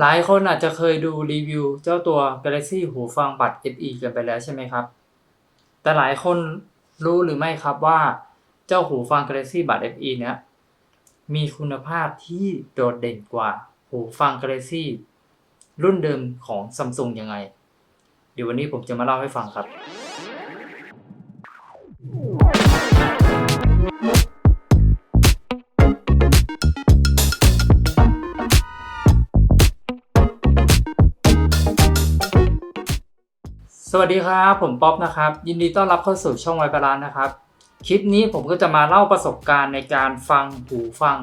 หลายคนอาจจะเคยดูรีวิวเจ้าตัว Galaxy หูฟังบัตร FE กันไปแล้วใช่ไหมครับ แต่หลายคนรู้หรือไม่ครับว่าเจ้าหูฟัง Galaxy บัตร FE เนี้ยมีคุณภาพที่โดดเด่นกว่าหูฟัง Galaxy รุ่นเดิมของ Samsung ยังไง เดี๋ยววันนี้ผมจะมาเล่าให้ฟังครับ สวัสดีครับผมป๊อปนะครับ ยินดีต้อนรับเข้าสู่ช่องไวบาลานนะครับ คลิปนี้ผมก็จะมาเล่าประสบการณ์ในการฟังหูฟัง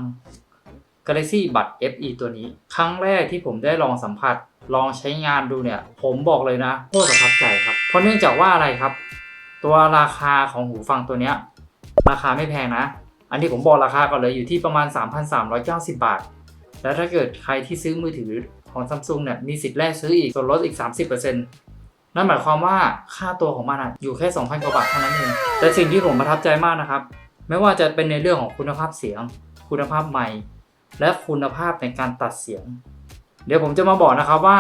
Galaxy Buds FE ตัวนี้ ครั้งแรกที่ผมได้ลองสัมผัส ลองใช้งานดูเนี่ย ผมบอกเลยนะโคตรประทับใจครับ เพราะเนื่องจากว่าอะไรครับ ตัวราคาของหูฟังตัวเนี้ยราคาไม่แพงนะ อันที่ผมบอกราคาก่อนเลยอยู่ที่ประมาณ 3,390 บาท แล้วถ้าเกิดใครที่ซื้อมือถือของ Samsung เนี่ยมีสิทธิ์แลกซื้ออีกส่วนลดอีก 30%น นั่นหมายความว่าค่าตัวของมันอยู่แค่ 2,000 กว่าบาทเท่านั้นเอง แต่สิ่งที่ผมประทับใจมากนะครับ ไม่ว่าจะเป็นในเรื่องของคุณภาพเสียง คุณภาพไมค์และคุณภาพในการตัดเสียง เดี๋ยวผมจะมาบอกนะครับว่า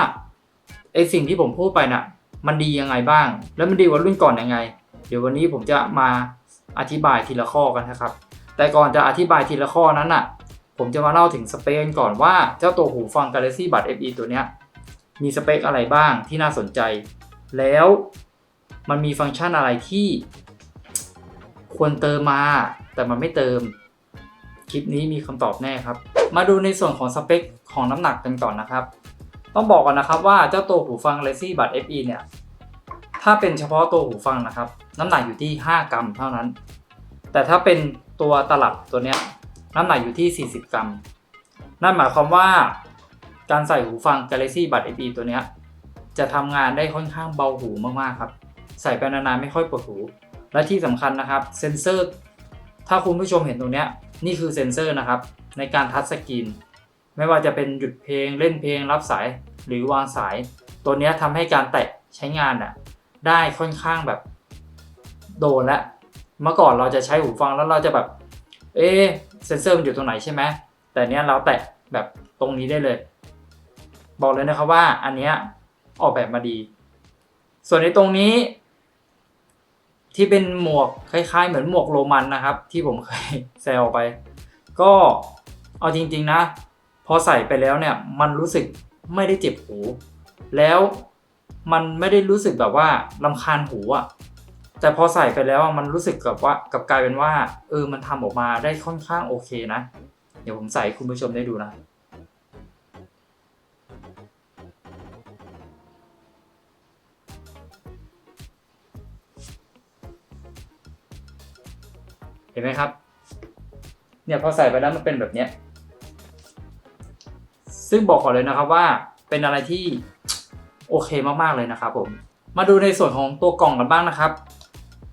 ไอสิ่งที่ผมพูดไปน่ะ มันดียังไงบ้าง แล้วมันดีกว่ารุ่นก่อนยังไง เดี๋ยววันนี้ผมจะมาอธิบายทีละข้อกันนะครับ แต่ก่อนจะอธิบายทีละข้อนั้นน่ะ ผมจะมาเล่าถึงสเปคกันก่อนว่าเจ้าตัวหูฟัง Galaxy Buds FE ตัวเนี้ยมีสเปคอะไรบ้างที่น่าสนใจ แล้วมันมีฟังก์ชันอะไรที่ ควรเติมมา แต่มันไม่เติม คลิปนี้มีคำตอบแน่ครับ มาดูในส่วนของสเปคของน้ำหนักกันก่อนนะครับ ต้องบอกก่อนนะครับว่าเจ้าตัวหูฟัง Galaxy Buds FE เนี่ย ถ้าเป็นเฉพาะตัวหูฟังนะครับ น้ำหนักอยู่ที่ 5 กรัมเท่านั้น แต่ถ้าเป็นตัวตลับตัวเนี้ยน้ำหนักอยู่ที่ 40 กรัม นั่นหมายความว่าการใส่หูฟัง Galaxy Buds FE ตัวเนี้ย จะทำงานได้ค่อนข้างเบาหูมากๆครับ ใส่ไปนานๆไม่ค่อยปวดหู และที่สำคัญนะครับเซนเซอร์ ถ้าคุณผู้ชมเห็นตรงนี้นี่คือเซนเซอร์นะครับ ในการทัชสกรีนไม่ว่าจะเป็นหยุดเพลงเล่นเพลงรับสายหรือวางสาย ตัวนี้ยทำให้การแตะใช้งานอะได้ค่อนข้างแบบ โดนและ เมื่อก่อนเราจะใช้หูฟังแล้วเราจะแบบ เอ๊เซนเซอร์มันอยู่ตรงไหนใช่ไหมแต่เนี้ยเราแตะแบบตรงนี้ได้เลย บอกเลยนะครับว่าอันเนี้ย ออกแบบมาดี ส่วนในตรงนี้ ที่เป็นหมวกคล้าย ๆ เหมือนหมวกโรมันนะครับ ที่ผมเคยแซวไป ก็เอาจริง ๆนะ พอใส่ไปแล้วเนี่ยมันรู้สึกไม่ได้เจ็บหู แล้วมันไม่ได้รู้สึกแบบว่าลำคาญหูอะแต่พอใส่ไปแล้วมันรู้สึกกับว่ากลับกลายเป็นว่า เออมันทำออกมาได้ค่อนข้างโอเคนะ เดี๋ยวผมใส่คุณผู้ชมได้ดูนะ เห็นไหมครับ เนี่ยพอใส่ไปแล้วมันเป็นแบบเนี้ย ซึ่งบอกก่อนเลยนะครับว่าเป็นอะไรที่โอเคมากๆเลยนะครับผม มาดูในส่วนของตัวกล่องกันบ้างนะครับ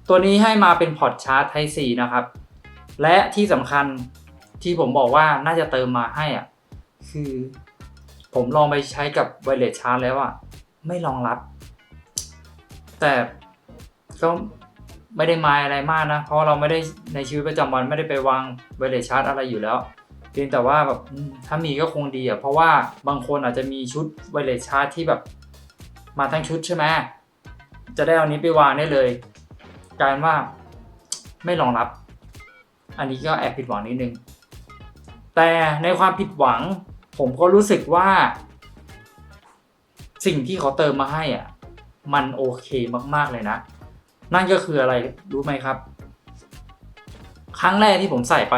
ตัวนี้ให้มาเป็นพอร์ตชาร์จ Type C นะครับ และที่สำคัญที่ผมบอกว่าน่าจะเติมมาให้อะคือผมลองไปใช้กับไวเลสชาร์จแล้วอะไม่รองรับ แต่ก็ ไม่ได้มายอะไรมากนะ เพราะเราไม่ได้ในชีวิตประจำวันไม่ได้ไปวางไวเลสชาร์จอะไรอยู่แล้ว เพียงแต่ว่าแบบถ้ามีก็คงดีอะเพราะว่าบางคนอาจจะมีชุดไวเลสชาร์จที่แบบมาทั้งชุดใช่ไหมจะได้เอานี้ไปวางได้เลยกลายว่าไม่รองรับ อันนี้ก็แอบผิดหวังนิดนึง แต่ในความผิดหวัง ผมก็รู้สึกว่า สิ่งที่เขาเติมมาให้อะ มันโอเคมากๆเลยนะ นั่นก็คืออะไรรู้ไหมครับ ครั้งแรกที่ผมใส่ไป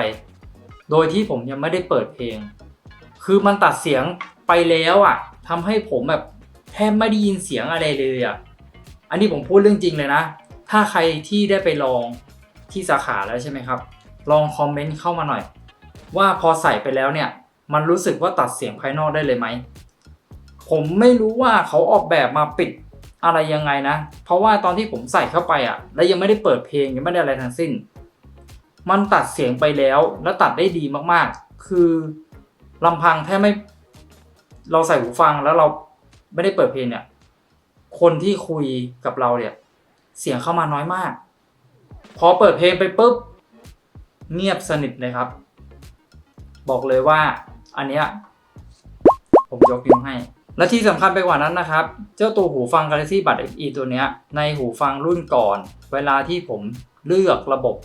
โดยที่ผมยังไม่ได้เปิดเพลง คือมันตัดเสียงไปแล้วอะทำให้ผมแบบแทบไม่ได้ยินเสียงอะไรเลยอะอันนี้ผมพูดเรื่องจริงเลยนะ ถ้าใครที่ได้ไปลองที่สาขาแล้วใช่ไหมครับ ลองคอมเมนต์เข้ามาหน่อย ว่าพอใส่ไปแล้วเนี่ย มันรู้สึกว่าตัดเสียงภายนอกได้เลยไหม ผมไม่รู้ว่าเขาออกแบบมาปิด อะไรยังไงนะ เพราะว่าตอนที่ผมใส่เข้าไปอะ แล้วยังไม่ได้เปิดเพลงยังไม่ได้อะไรทั้งสิ้น มันตัดเสียงไปแล้วแล้วตัดได้ดีมากๆ คือลำพังแค่ไม่เราใส่หูฟังแล้วเราไม่ได้เปิดเพลงเนี่ย คนที่คุยกับเราเนี่ย เสียงเข้ามาน้อยมาก พอเปิดเพลงไปปุ๊บ เงียบสนิทเลยครับ บอกเลยว่า อันเนี้ยผมยกนิ้วให้ และที่สำคัญไปกว่านั้นนะครับ เจ้าตัวหูฟัง Galaxy Buds FE ตัวเนี้ยในหูฟังรุ่นก่อน เวลาที่ผมเลือกระบบ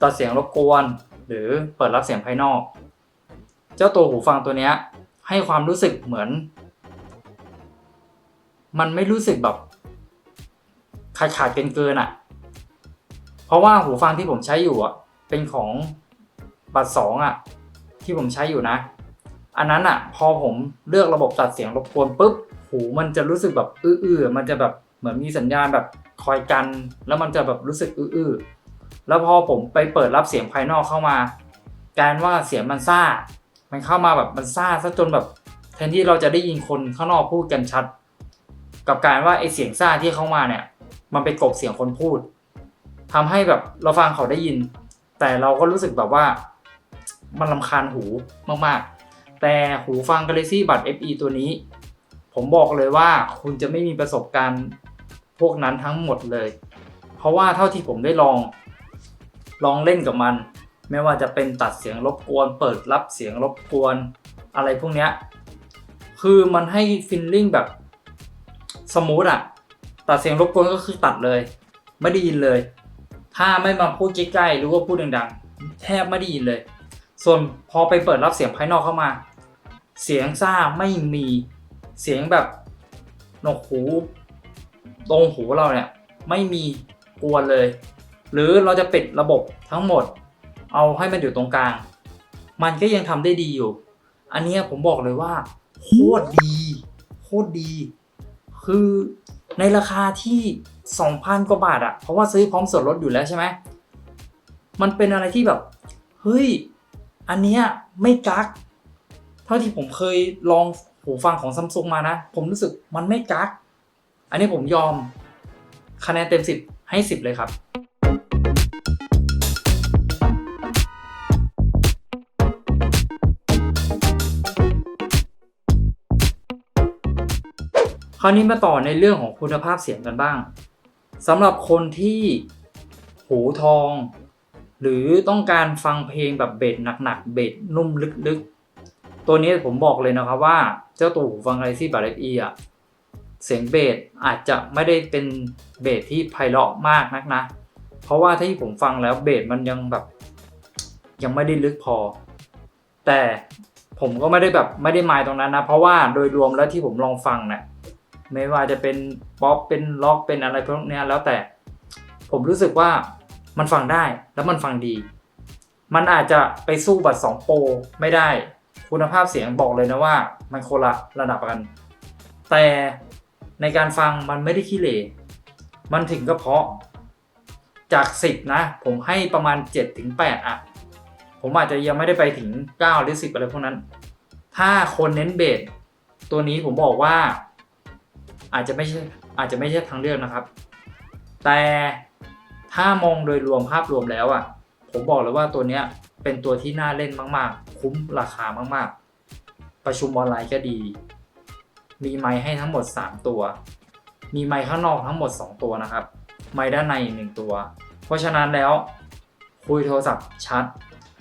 ตัดเสียงรบกวน หรือเปิดรับเสียงภายนอก เจ้าตัวหูฟังตัวเนี้ยให้ความรู้สึกเหมือน มันไม่รู้สึกแบบขาดขาดเกินเกินๆอะเพราะว่าหูฟังที่ผมใช้อยู่อะเป็นของบัตรสองอะ ที่ผมใช้อยู่นะ อันนั้นอะพอผมเลือกระบบตัดเสียงรบกวนปุ๊บหูมันจะรู้สึกแบบอื้อๆมันจะแบบเหมือนมีสัญญาณแบบคอยกัน แล้วมันจะแบบรู้สึกอื้อๆแล้วพอผมไปเปิดรับเสียงภายนอกเข้ามาการว่าเสียงมันซ่า มันเข้ามาแบบมันซ่าซะจนแบบแทนที่เราจะได้ยินคนข้างนอกพูดกันชัด กับการว่าไอเสียงซ่าที่เข้ามาเนี่ย มันไปกบเสียงคนพูดทำให้แบบเราฟังเขาได้ยิน แต่เราก็รู้สึกแบบว่า มันลำคาญหูมากๆ แต่หูฟัง Galaxy Buds FE ตัวนี้ ผมบอกเลยว่าคุณจะไม่มีประสบการณ์พวกนั้นทั้งหมดเลย เพราะว่าเท่าที่ผมได้ลอง ลองเล่นกับมัน ไม่ว่าจะเป็นตัดเสียงรบกวน เปิดรับเสียงรบกวน อะไรพวกเนี้ยคือมันให้ฟิลลิ่งแบบสมูทอะตัดเสียงรบกวนก็คือตัดเลย ไม่ได้ยินเลย ถ้าไม่มาพูดใกล้ๆหรือว่าพูดดังๆ แทบไม่ได้ยินเลย ส่วนพอไปเปิดรับเสียงภายนอกเข้ามา เสียงซ่าไม่มีเสียงแบบหนวกหูตรงหูเราเนี่ยไม่มีกวนเลย หรือเราจะปิดระบบทั้งหมด เอาให้มันอยู่ตรงกลาง มันก็ยังทำได้ดีอยู่ อันนี้ผมบอกเลยว่าโคตรดีโคตรดี คือในราคาที่ 2,000 กว่าบาทอะเพราะว่าซื้อพร้อมส่วนลดอยู่แล้วใช่ไหมมันเป็นอะไรที่แบบ เฮ้ย อันเนี้ยไม่กัก เท่าที่ผมเคยลองหูฟังของซัมซุงมานะ ผมรู้สึกมันไม่กักอันนี้ผมยอมคะแนนเต็ม 10 ให้ 10 เลยครับ คราวนี้มาต่อในเรื่องของคุณภาพเสียงกันบ้างสำหรับคนที่หูทอง หรือต้องการฟังเพลงแบบเบสหนักๆ เบสนุ่มลึกๆ ตัวนี้ผมบอกเลยนะครับว่าเจ้าตัวหูฟัง Galaxy Buds FE อะเสียงเบสอาจจะไม่ได้เป็นเบสที่ไพเราะมากนักนะ เพราะว่าที่ผมฟังแล้วเบสมันยังแบบ ยังไม่ได้ลึกพอ แต่ผมก็ไม่ได้แบบไม่ได้หมายตรงนั้นนะ เพราะว่าโดยรวมแล้วที่ผมลองฟังเนี่ยไม่ว่าจะเป็นป๊อปเป็นล็อกเป็นอะไรพวกนี้แล้วแต่ผมรู้สึกว่ามันฟังได้แล้วมันฟังดี มันอาจจะไปสู้บัตร2โปรไม่ได้ คุณภาพเสียงบอกเลยนะว่า มันคนละระดับกัน แต่ในการฟังมันไม่ได้ขี้เหร่มันถึงก็เพราะ จาก 10 นะ ผมให้ประมาณ7ถึง8อะ ผมอาจจะยังไม่ได้ไปถึง 9 หรือ 10 อะไรพวกนั้น ถ้าคนเน้นเบสตัวนี้ผมบอกว่า อาจจะไม่ใช่อาจจะไม่ใช่ทางเลือกนะครับ แต่ถ้ามองโดยรวมภาพรวมแล้วอะ ผมบอกเลยว่าตัวเนี้ยเป็นตัวที่น่าเล่นมาก ๆ คุ้มราคามากๆ ประชุมออนไลน์ก็ดี มีไมค์ให้ทั้งหมด 3 ตัว มีไมค์ข้างนอกทั้งหมด 2 ตัวนะครับ ไมค์ด้านในอีกหนึ่งตัว เพราะฉะนั้นแล้วคุยโทรศัพท์ชัด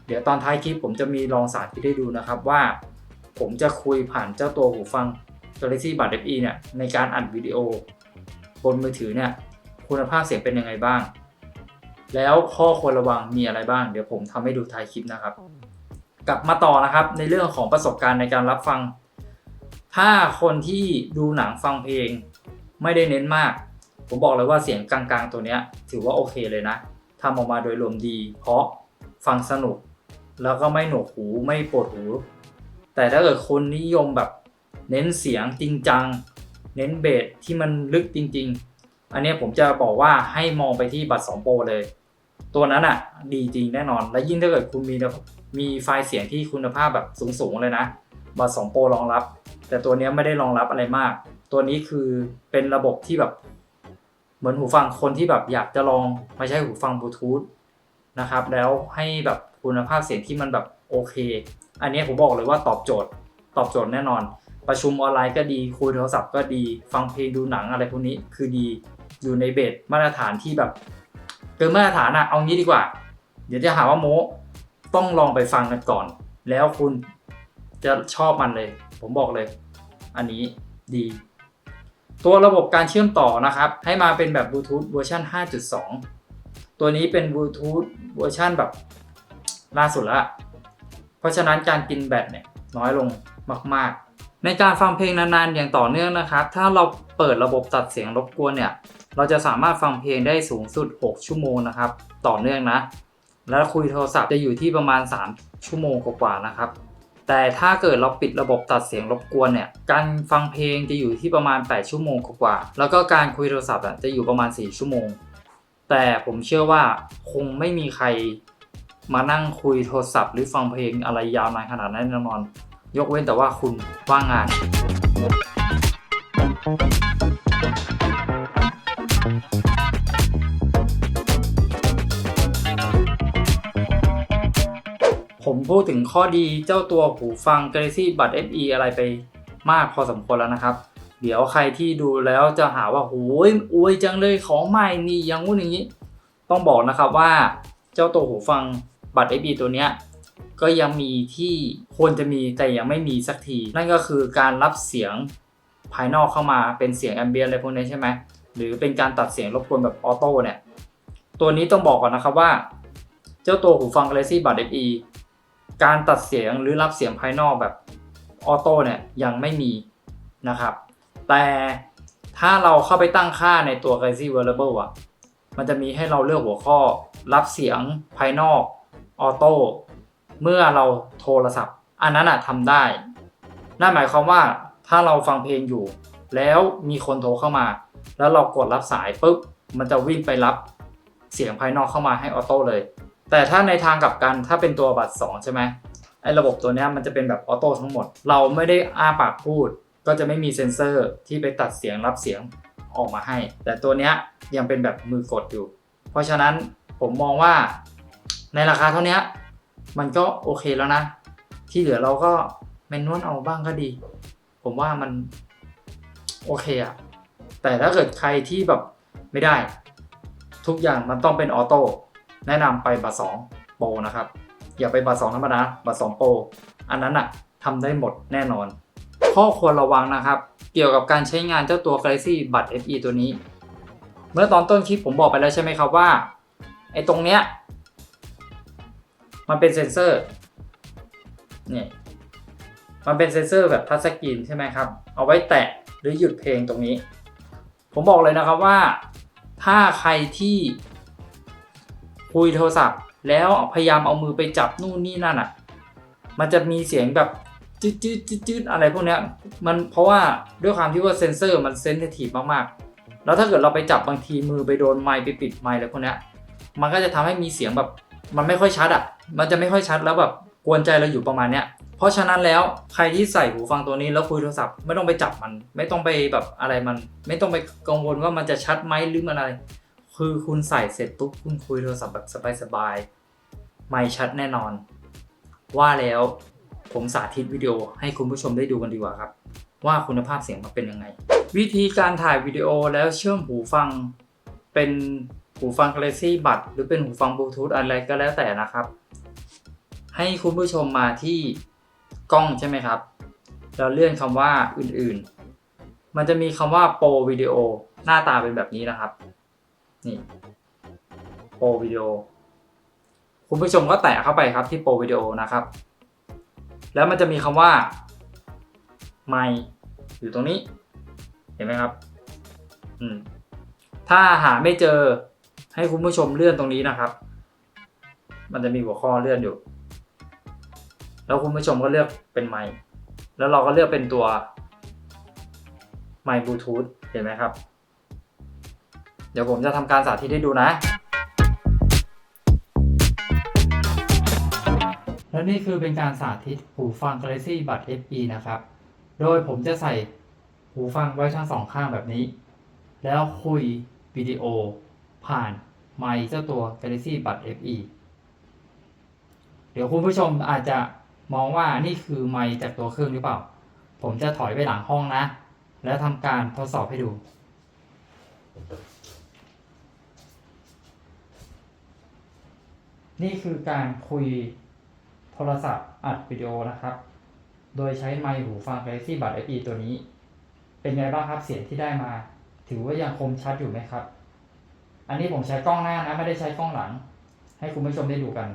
เดี๋ยวตอนท้ายคลิปผมจะมีลองสาธิตให้ดูนะครับว่า ผมจะคุยผ่านเจ้าตัวหูฟัง Galaxy Buds FE เนี่ยในการอัดวิดีโอบนมือถือเนี่ยคุณภาพเสียงเป็นยังไงบ้าง แล้วข้อควรระวังมีอะไรบ้าง เดี๋ยวผมทำให้ดูท้ายคลิปนะครับ กลับมาต่อนะครับในเรื่องของประสบการณ์ในการรับฟัง ถ้าคนที่ดูหนังฟังเพลง ไม่ได้เน้นมาก ผมบอกเลยว่าเสียงกลางๆ ตัวเนี้ย ถือว่าโอเคเลยนะทำออกมาโดยรวมดี เพราะฟังสนุก แล้วก็ไม่หนวกหูไม่ปวดหู แต่ถ้าเกิดคนนิยมแบบเน้นเสียงจริงจัง เน้นเบสที่มันลึกจริง ๆ อันนี้ผมจะบอกว่าให้มองไปที่บัตร2โปรเลย ตัวนั้นอะ ดีจริงแน่นอน และยิ่งถ้าเกิดคุณมี มีไฟล์เสียงที่คุณภาพแบบสูงๆเลยนะบัตร2โปรรองรับ แต่ตัวนี้ไม่ได้รองรับอะไรมาก ตัวนี้คือเป็นระบบที่แบบ เหมือนหูฟังคนที่แบบอยากจะลองมาใช้หูฟังบลูทูธนะครับ แล้วให้แบบคุณภาพเสียงที่มันแบบโอเค อันนี้ผมบอกเลยว่าตอบโจทย์ ตอบโจทย์แน่นอน ประชุมออนไลน์ก็ดี คุยโทรศัพท์ก็ดี ฟังเพลงดูหนังอะไรพวกนี้คือดี อยู่ในเบสมาตรฐานที่แบบเกินมาตรฐานอะเอางี้ดีกว่า เดี๋ยวจะหาว่าโม ต้องลองไปฟังกันก่อน แล้วคุณจะชอบมันเลย ผมบอกเลย อันนี้ดี ตัวระบบการเชื่อมต่อนะครับ ให้มาเป็นแบบบลูทูธเวอร์ชัน5.2 ตัวนี้เป็นบลูทูธเวอร์ชันแบบล่าสุดละเพราะฉะนั้นการกินแบตเนี่ยน้อยลงมาก ๆ ในการฟังเพลงนานๆอย่างต่อเนื่องนะครับ ถ้าเราเปิดระบบตัดเสียงรบกวนเนี่ย เราจะสามารถฟังเพลงได้สูงสุด 6 ชั่วโมงนะครับ ต่อเนื่องนะ แล้วคุยโทรศัพท์จะอยู่ที่ประมาณ 3 ชั่วโมงกว่าๆนะครับ แต่ถ้าเกิดเราปิดระบบตัดเสียงรบกวนเนี่ย การฟังเพลงจะอยู่ที่ประมาณ 8 ชั่วโมงกว่าๆแล้วก็การคุยโทรศัพท์จะอยู่ประมาณ 4 ชั่วโมง แต่ผมเชื่อว่าคงไม่มีใครมานั่งคุยโทรศัพท์ หรือฟังเพลงอะไรยาวนานขนาดนั้นแน่นอน ยกเว้นแต่ว่าคุณว่างงาน พูดถึงข้อดีเจ้าตัวหูฟัง Galaxy Buds FE อะไรไปมากพอสมควรแล้วนะครับ เดี๋ยวใครที่ดูแล้วจะหาว่าโหยอวยจังเลยของใหม่นี่ยังงู้นอย่างนี้ ต้องบอกนะครับว่าเจ้าตัวหูฟัง Buds FE ตัวเนี้ยก็ยังมีที่ควรจะมีแต่ยังไม่มีสักที นั่นก็คือการรับเสียงภายนอกเข้ามาเป็นเสียงแอมเบียนอะไรพวกนี้ใช่ไหมหรือเป็นการตัดเสียงรบกวนแบบออโต้เนี่ยตัวนี้ต้องบอกก่อนนะครับว่า เจ้าตัวหูฟัง Galaxy Buds FE การตัดเสียงหรือรับเสียงภายนอกแบบออโต้เนี่ยยังไม่มีนะครับ แต่ถ้าเราเข้าไปตั้งค่าในตัว Galaxy Wearable อะ มันจะมีให้เราเลือกหัวข้อรับเสียงภายนอกออโต้เมื่อเราโทรศัพท์ อันนั้นอะทำได้ นั่นหมายความว่าถ้าเราฟังเพลงอยู่ แล้วมีคนโทรเข้ามา แล้วเรากดรับสายปุ๊บ มันจะวิ่งไปรับเสียงภายนอกเข้ามาให้ออโต้เลย แต่ถ้าในทางกลับกันถ้าเป็นตัวบัตร2ใช่ไหมไอ้ระบบตัวนี้มันจะเป็นแบบออโต้ทั้งหมด เราไม่ได้อ้าปากพูด ก็จะไม่มีเซ็นเซอร์ที่ไปตัดเสียงรับเสียงออกมาให้ แต่ตัวนี้ยยังเป็นแบบมือกดอยู่ เพราะฉะนั้นผมมองว่าในราคาเท่านี้มันก็โอเคแล้วนะ ที่เหลือเราก็แมนนวลเอาบ้างก็ดี ผมว่ามันโอเคอะแต่ถ้าเกิดใครที่แบบไม่ได้ ทุกอย่างมันต้องเป็นออโต้ แนะนำไปบัตร2โปรนะครับ อย่าไปบัตร2ธรรมดาบัตร2โปรอันนั้นอะทำได้หมดแน่นอน ข้อควรระวังนะครับ เกี่ยวกับการใช้งานเจ้าตัว Galaxy Buds FE ตัวนี้ เมื่อตอนต้นคลิปผมบอกไปแล้วใช่ไหมครับว่าไอ้ตรงเนี้ยมันเป็นเซ็นเซอร์เนี่ยมันเป็นเซ็นเซอร์แบบทัชสกรีนใช่ไหมครับ เอาไว้แตะหรือหยุดเพลงตรงนี้ ผมบอกเลยนะครับว่า ถ้าใครที่ คุยโทรศัพท์ แล้วพยายามเอามือไปจับนู่นนี่นั่นอะ มันจะมีเสียงแบบจืดจืดจืดจืดอะไรพวกเนี้ยมันเพราะว่าด้วยความที่ว่าเซนเซอร์มันเซนซิทีฟมากๆ แล้วถ้าเกิดเราไปจับบางทีมือไปโดนไมค์ไปปิดไมค์อะไรพวกเนี้ยมันก็จะทำให้มีเสียงแบบ มันไม่ค่อยชัดอะ มันจะไม่ค่อยชัดแล้วแบบกวนใจเราอยู่ประมาณเนี้ยเพราะฉะนั้นแล้วใครที่ใส่หูฟังตัวนี้แล้วคุยโทรศัพท์ไม่ต้องไปจับมัน ไม่ต้องไปแบบอะไรมัน ไม่ต้องไปกังวลว่ามันจะชัดไหมหรือมันอะไร คือคุณใส่เสร็จปุ๊บคุณคุยโทรศัพท์แบบสบายๆไม่ชัดแน่นอน ว่าแล้วผมสาธิตวิดีโอให้คุณผู้ชมได้ดูกันดีกว่าครับ ว่าคุณภาพเสียงมันเป็นยังไง วิธีการถ่ายวิดีโอแล้วเชื่อมหูฟัง เป็นหูฟัง Galaxy Buds หรือเป็นหูฟังบลูทูธอะไรก็แล้วแต่นะครับ ให้คุณผู้ชมมาที่กล้องใช่ไหมครับแล้วเลื่อนคำว่าอื่นๆ มันจะมีคำว่าโปรวิดีโอหน้าตาเป็นแบบนี้นะครับ นี่โปรวิดีโอคุณผู้ชมก็แตะเข้าไปครับที่โปรวิดีโอนะครับ แล้วมันจะมีคำว่าไมอยู่ตรงนี้ เห็นไหมครับ อืม ถ้าหาไม่เจอให้คุณผู้ชมเลื่อนตรงนี้นะครับ มันจะมีหัวข้อเลื่อนอยู่ แล้วคุณผู้ชมก็เลือกเป็นไมค์แล้วเราก็เลือกเป็นตัวไมค์บลูทูธเห็นไหมครับ เดี๋ยวผมจะทำการสาธิตให้ดูนะ และนี่คือเป็นการสาธิตหูฟัง Galaxy Buds FE นะครับ โดยผมจะใส่หูฟังไว้ทั้งสองข้างแบบนี้ แล้วคุยวิดีโอผ่านไมค์เจ้าตัว Galaxy Buds FE เดี๋ยวคุณผู้ชมอาจจะมองว่านี่คือไมค์จากตัวเครื่องหรือเปล่า ผมจะถอยไปหลังห้องนะ แล้วทำการทดสอบให้ดู นี่คือการคุยโทรศัพท์อัดวิดีโอนะครับ โดยใช้ไมค์หูฟัง Galaxy Buds FE ตัวนี้ เป็นไงบ้างครับเสียงที่ได้มา ถือว่ายังคมชัดอยู่ไหมครับ อันนี้ผมใช้กล้องหน้านะ ไม่ได้ใช้กล้องหลัง ให้คุณผู้ชมได้ดูกัน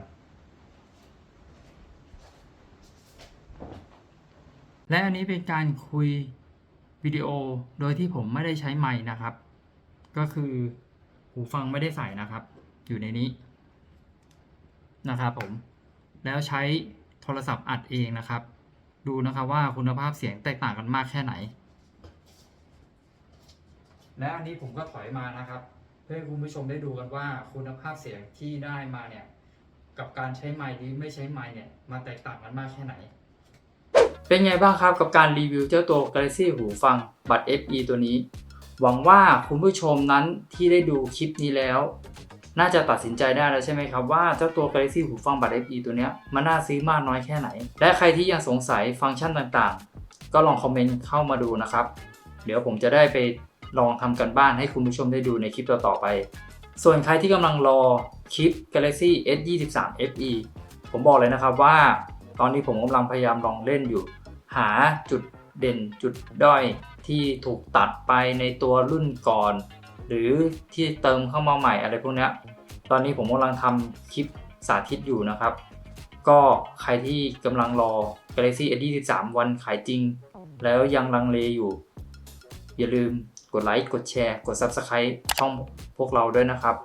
และอันนี้เป็นการคุยวิดีโอโดยที่ผมไม่ได้ใช้ไมค์นะครับ ก็คือหูฟังไม่ได้ใส่นะครับ อยู่ในนี้ นะครับผม แล้วใช้โทรศัพท์อัดเองนะครับ ดูนะครับว่าคุณภาพเสียงแตกต่างกันมากแค่ไหน และอันนี้ผมก็ถอยมานะครับ เพื่อให้คุณผู้ชมได้ดูกันว่าคุณภาพเสียงที่ได้มาเนี่ยกับการใช้ไมค์หรือไม่ใช้ไมค์เนี่ยมาแตกต่างกันมากแค่ไหน เป็นไงบ้างครับกับการรีวิวเจ้าตัว Galaxy หูฟังบัตร FE ตัวนี้ หวังว่าคุณผู้ชมนั้นที่ได้ดูคลิปนี้แล้ว น่าจะตัดสินใจได้แล้วใช่ไหมครับว่าเจ้าตัว Galaxy หูฟังบัตร FE ตัวเนี้ยมันน่าซื้อมากน้อยแค่ไหน และใครที่ยังสงสัยฟังก์ชันต่างๆ ก็ลองคอมเมนต์เข้ามาดูนะครับ เดี๋ยวผมจะได้ไปลองทำกันบ้านให้คุณผู้ชมได้ดูในคลิปต่อๆไป ส่วนใครที่กำลังรอคลิป Galaxy S23 FE ผมบอกเลยนะครับว่า ตอนนี้ผมกำลังพยายามลองเล่นอยู่ หาจุดเด่นจุดด้อยที่ถูกตัดไปในตัวรุ่นก่อน หรือที่เติมเข้ามาใหม่อะไรพวกนี้ ตอนนี้ผมกำลังทำคลิปสาธิตอยู่นะครับ ก็ใครที่กำลังรอ Galaxy S23 วันขายจริง แล้วยังลังเลอยู่ อย่าลืมกดไลค์ กดแชร์ กด Subscribe ช่องพวกเราด้วยนะครับ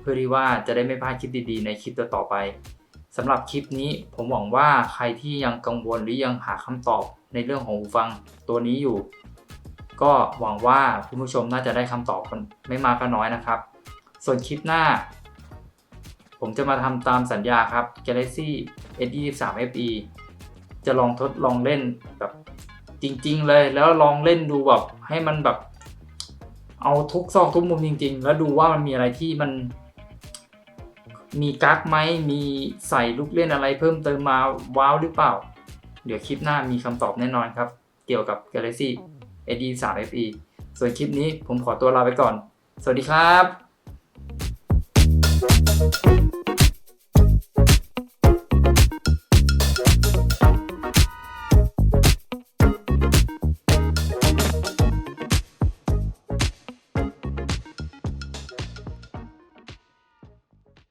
เพื่อที่ว่าจะได้ไม่พลาดคลิปดีๆ ในคลิปต่อๆไปสำหรับคลิปนี้ผมหวังว่าใครที่ยังกังวลหรือยังหาคำตอบในเรื่องของหูฟังตัวนี้อยู่ ก็หวังว่าคุณผู้ชมน่าจะได้คำตอบไม่มากก็น้อยนะครับ ส่วนคลิปหน้า ผมจะมาทำตามสัญญาครับ Galaxy S23 FE จะลองทดลองเล่นแบบจริง ๆ เลยแล้วลองเล่นดูแบบให้มันแบบ เอาทุกซอกทุกมุมจริง ๆ แล้วดูว่ามันมีอะไรที่มัน มีกั๊กไหมมีใส่ลูกเล่นอะไรเพิ่มเติมมาว้าวหรือเปล่า เดี๋ยวคลิปหน้ามีคำตอบแน่นอนครับ เกี่ยวกับ Galaxy S23 FE ส่วนคลิปนี้ผมขอตัวลาไปก่อน สวัสดีครับ うん。